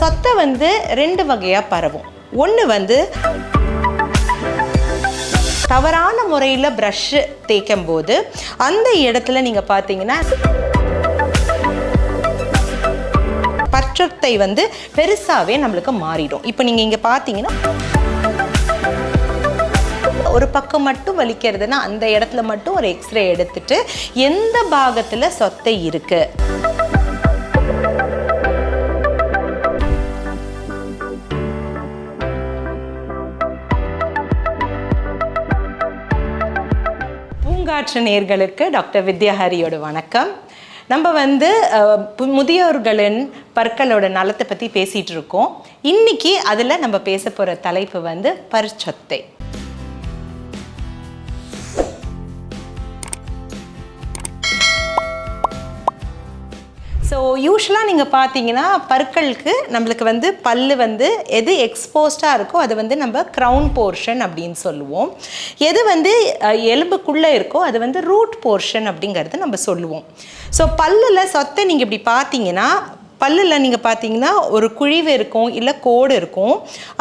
சொத்தை வந்து ரெண்டு வகையாக பரவும். ஒன்று வந்து தவறான முறையில் ப்ரஷ்ஷு தேய்க்கும் போது அந்த இடத்துல நீங்கள் பார்த்தீங்கன்னா பற்றத்தை வந்து பெருசாகவே நம்மளுக்கு மாறிடும். இப்போ நீங்கள் இங்கே பார்த்தீங்கன்னா ஒரு பக்கம் மட்டும் வலிக்கிறதுனா அந்த இடத்துல மட்டும் ஒரு எக்ஸ்ரே எடுத்துட்டு எந்த பாகத்தில் சொத்தை இருக்குது பூங்காற்று நேர்களுக்கு டாக்டர் வித்யாஹரியோட வணக்கம். நம்ம வந்து முதியோர்களின் பற்களோட நலத்தை பற்றி பேசிகிட்டு இருக்கோம். இன்னைக்கு அதில் நம்ம பேச போகிற தலைப்பு வந்து பரிச்சொத்தை. யூஸ்வலாக நீங்கள் பார்த்தீங்கன்னா பற்களுக்கு நம்மளுக்கு வந்து பல்லு வந்து எது எக்ஸ்போஸ்டாக இருக்கோ அது வந்து நம்ம க்ரௌன் போர்ஷன் அப்படின்னு சொல்லுவோம். எது வந்து எலும்புக்குள்ளே இருக்கோ அது வந்து ரூட் போர்ஷன் அப்படிங்கிறது நம்ம சொல்லுவோம். ஸோ பல்லில் சொத்தை நீங்கள் இப்படி பார்த்தீங்கன்னா பல்லில் நீங்கள் பார்த்தீங்கன்னா ஒரு குழிவு இருக்கும் இல்லை கோடு இருக்கும்.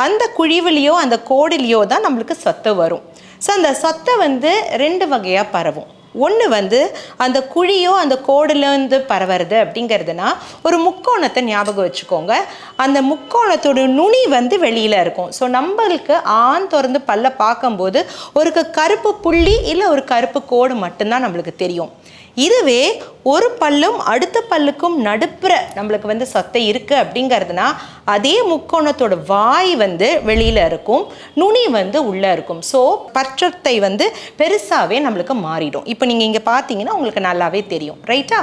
அந்த குழிவுலேயோ அந்த கோடுலேயோ தான் நம்மளுக்கு சொத்தை வரும். ஸோ அந்த சொத்தை வந்து ரெண்டு வகையாக பரவும். ஒன்று வந்து அந்த குழியோ அந்த கோடுலேருந்து பரவுறது அப்படிங்கிறதுனா ஒரு முக்கோணத்தை ஞாபகம் வச்சுக்கோங்க. அந்த முக்கோணத்தோட நுனி வந்து வெளியில் இருக்கும். ஸோ நம்மளுக்கு ஆண் திறந்து பல்ல பார்க்கும்போது ஒரு கருப்பு புள்ளி இல்லை ஒரு கருப்பு கோடு மட்டும்தான் நம்மளுக்கு தெரியும். இதுவே ஒரு பல்லும் அடுத்த பல்லுக்கும் நடுப்புற நம்மளுக்கு வந்து சொத்தை இருக்குது அப்படிங்கிறதுனா அதே முக்கோணத்தோட வாய் வந்து வெளியில் இருக்கும் நுனி வந்து உள்ளே இருக்கும். ஸோ பற்றத்தை வந்து பெருசாகவே நம்மளுக்கு மாறிடும். இப்போ நீங்கள் இங்கே பார்த்தீங்கன்னா உங்களுக்கு நல்லாவே தெரியும் ரைட்டா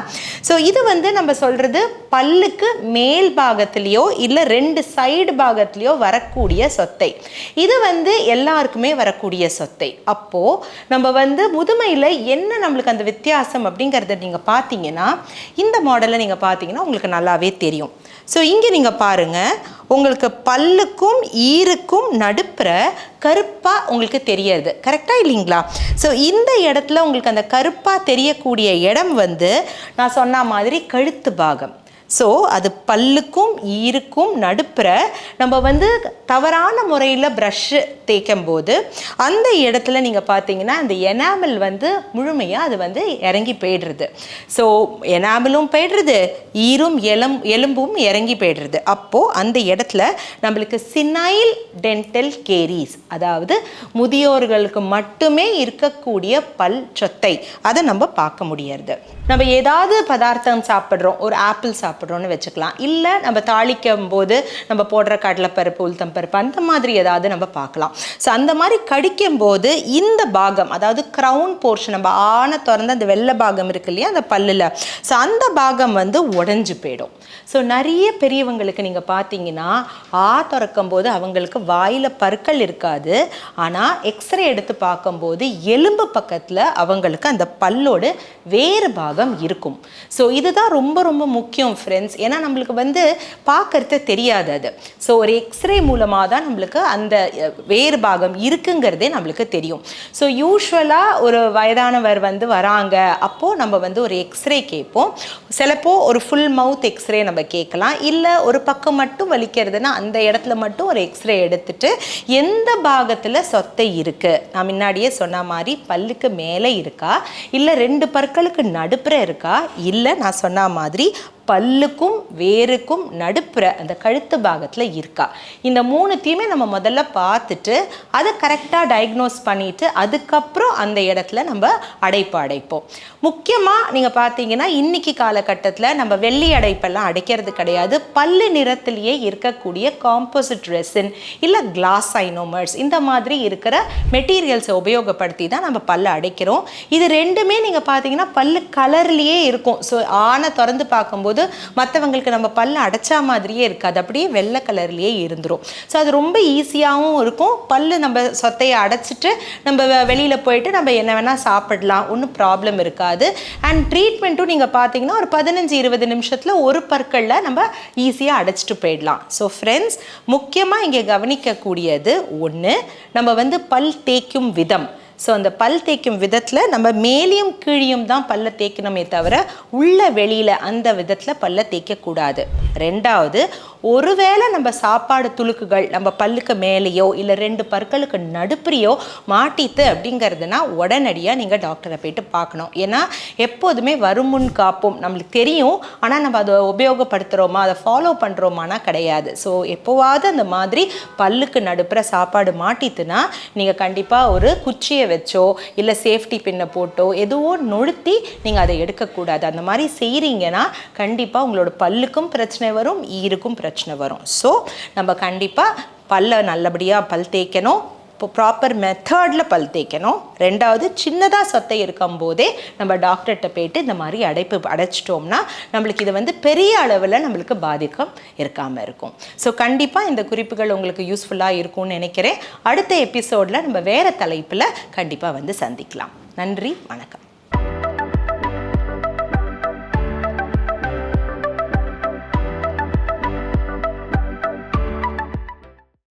ஸோ இது வந்து நம்ம சொல்கிறது பல்லுக்கு மேல் பாகத்துலேயோ இல்லை ரெண்டு சைடு பாகத்துலேயோ வரக்கூடிய சொத்தை. இது வந்து எல்லாருக்குமே வரக்கூடிய சொத்தை. அப்போது நம்ம வந்து முதுமையில் என்ன நம்மளுக்கு அந்த வித்தியாசம் அப்படிங்கிறத நீங்கள் பார்த்தீங்கன்னா இந்த மாடலை நீங்கள் பார்த்தீங்கன்னா உங்களுக்கு நல்லாவே தெரியும். ஸோ இங்கே நீங்கள் பாருங்கள் உங்களுக்கு பல்லுக்கும் ஈருக்கும் நடுப்புற கருப்பாக உங்களுக்கு தெரியாது கரெக்டாக இல்லைங்களா? ஸோ இந்த இடத்துல உங்களுக்கு அந்த கருப்பாக தெரியக்கூடிய இடம் வந்து நான் சொன்ன மாதிரி கழுத்து பாகம். ஸோ அது பல்லுக்கும் ஈருக்கும் நடுப்புற நம்ம வந்து தவறான முறையில் ப்ரஷ்ஷு தேய்க்கும் போது அந்த இடத்துல நீங்கள் பார்த்தீங்கன்னா அந்த எனாமல் வந்து முழுமையாக அது வந்து இறங்கி போயிடுறது. ஸோ எனாமலும் போயிடுறது ஈரும் எலும் எலும்பும் இறங்கி போயிடுறது. அப்போது அந்த இடத்துல நம்மளுக்கு சினைல் டென்டல் கேரிஸ் அதாவது முதியோர்களுக்கு மட்டுமே இருக்கக்கூடிய பல் சொத்தை அதை நம்ம பார்க்க முடியாது நம்ம ஏதாவது பதார்த்தம் சாப்பிட்றோம் ஒரு ஆப்பிள் சாப்பிட்றோம் சாப்பிட்றோன்னு வச்சுக்கலாம். இல்லை நம்ம தாளிக்கும் போது நம்ம போடுற கடலைப்பருப்பு உளுத்தம் பருப்பு அந்த மாதிரி ஏதாவது நம்ம பார்க்கலாம். ஸோ அந்த மாதிரி கடிக்கும் போது இந்த பாகம் அதாவது க்ரௌன் போர்ஷன் நம்ம ஆன திறந்த அந்த வெள்ளை பாகம் இருக்கு இல்லையா அந்த பல்லில். ஸோ அந்த பாகம் வந்து உடஞ்சி போயிடும். ஸோ நிறைய பெரியவங்களுக்கு நீங்கள் பார்த்தீங்கன்னா ஆ திறக்கும் போது அவங்களுக்கு வாயில் பற்கள் இருக்காது. ஆனால் எக்ஸ்ரே எடுத்து பார்க்கும்போது எலும்பு பக்கத்தில் அவங்களுக்கு அந்த பல்லோட வேறு பாகம் இருக்கும். ஸோ இதுதான் ரொம்ப ரொம்ப முக்கியம் ஃப்ரெண்ட்ஸ் ஏன்னா நம்மளுக்கு வந்து பார்க்கறது தெரியாது அது. ஸோ ஒரு எக்ஸ்ரே மூலமாக தான் நம்மளுக்கு அந்த வேறு பாகம் இருக்குங்கிறதே நம்மளுக்கு தெரியும். ஸோ யூஸ்வலாக ஒரு வயதானவர் வந்து வராங்க. அப்போது நம்ம வந்து ஒரு எக்ஸ்ரே கேட்போம். சிலப்போ ஒரு ஃபுல் மவுத் எக்ஸ்ரே நம்ம கேட்கலாம். இல்லை ஒரு பக்கம் மட்டும் வலிக்கிறதுனா அந்த இடத்துல மட்டும் ஒரு எக்ஸ்ரே எடுத்துட்டு எந்த பாகத்தில் சொத்தை இருக்குது நான் முன்னாடியே சொன்ன மாதிரி பல்லுக்கு மேலே இருக்கா? இல்லை ரெண்டு பற்களுக்கு நடுப்புற இருக்கா? இல்லை நான் சொன்ன மாதிரி பல்லுக்கும் வேருக்கும் நடுப்புற அந்த கழுத்து பாகத்தில் இருக்கா. இந்த மூணுத்தையுமே நம்ம முதல்ல பார்த்துட்டு அதை கரெக்டாக டயக்னோஸ் பண்ணிட்டு அதுக்கப்புறம் அந்த இடத்துல நம்ம அடைப்பு அடைப்போம். முக்கியமாக நீங்கள் பார்த்தீங்கன்னா இன்னைக்கு காலகட்டத்தில் நம்ம வெள்ளி அடைப்பெல்லாம் அடைக்கிறது கிடையாது. பல்லு நிறத்திலேயே இருக்கக்கூடிய காம்போசிட் ரெசின் இல்லை கிளாஸ் ஐனோமர்ஸ் இந்த மாதிரி இருக்கிற மெட்டீரியல்ஸை உபயோகப்படுத்தி தான் நம்ம பல்லு அடைக்கிறோம். இது ரெண்டுமே நீங்கள் பார்த்தீங்கன்னா பல்லு கலர்லேயே இருக்கும். ஸோ ஆனை திறந்து பார்க்கும்போது மற்றவங்களுக்கு நம்ம பல்ல அடைச்சா மாதிரியே இருக்காது. அப்படியே வெள்ளை கலர்லேயே இருந்துடும் ஸோ அது ரொம்ப ஈஸியாகவும் இருக்கும். பல்லு நம்ம சொத்தையை அடைச்சிட்டு நம்ம வெளியில் போயிட்டு நம்ம என்ன வேணால் சாப்பிடலாம். ஒன்றும் ப்ராப்ளம் இருக்காது. அண்ட் ட்ரீட்மெண்ட்டும் நீங்கள் பார்த்தீங்கன்னா ஒரு பதினஞ்சு இருபது நிமிஷத்தில் ஒரு பற்களில் நம்ம ஈஸியாக அடைச்சிட்டு போயிடலாம். ஸோ ஃப்ரெண்ட்ஸ் முக்கியமாக இங்கே கவனிக்கக்கூடியது ஒன்று நம்ம வந்து பல் தேய்க்கும் விதம். ஸோ அந்த பல் தேய்க்கும் விதத்தில் நம்ம மேலேயும் கீழியும் தான் பல்ல தேய்க்கணுமே தவிர உள்ள வெளியில் அந்த விதத்தில் பல்ல தேய்க்கக்கூடாது ரெண்டாவது ஒருவேளை நம்ம சாப்பாடு துளுக்குகள் நம்ம பல்லுக்கு மேலேயோ இல்லை ரெண்டு பற்களுக்கு நடுப்புறியோ மாட்டித்து அப்படிங்கிறதுனா உடனடியாக நீங்கள் டாக்டரை போயிட்டு பார்க்கணும். ஏன்னா எப்போதுமே வருமுன் காப்போம் நம்மளுக்கு தெரியும். ஆனால் நம்ம அதை உபயோகப்படுத்துகிறோமா அதை ஃபாலோ பண்ணுறோமானா கிடையாது. ஸோ எப்போவாவது அந்த மாதிரி பல்லுக்கு நடுப்புற சாப்பாடு மாட்டித்துனா நீங்கள் கண்டிப்பாக ஒரு குச்சியை குச்சியை வச்சோ இல்லை சேஃப்டி பின்னை போட்டோ எதுவோ நொழுத்தி நீங்கள் அதை எடுக்கக்கூடாது. அந்த மாதிரி செய்கிறீங்கன்னா கண்டிப்பாக உங்களோட பல்லுக்கும் பிரச்சனை வரும் ஈருக்கும் பிரச்சனை வரும். ஸோ நம்ம கண்டிப்பாக பல்லை நல்லபடியாக பல் தேய்க்கணும். இப்போ ப்ராப்பர் மெத்தடில் பல் தேய்க்கணும். ரெண்டாவது சின்னதாக சொத்தை இருக்கும் போதே நம்ம டாக்டர்கிட்ட போயிட்டு இந்த மாதிரி அடைப்பு அடைச்சிட்டோம்னா நம்மளுக்கு இது வந்து பெரிய அளவில் நம்மளுக்கு பாதிக்கம் இருக்காமல் இருக்கும். ஸோ கண்டிப்பாக இந்த குறிப்புகள் உங்களுக்கு யூஸ்ஃபுல்லாக இருக்கும்னு நினைக்கிறேன். அடுத்த எபிசோடில் நம்ம வேறு தலைப்பில் கண்டிப்பாக வந்து சந்திக்கலாம். நன்றி வணக்கம்.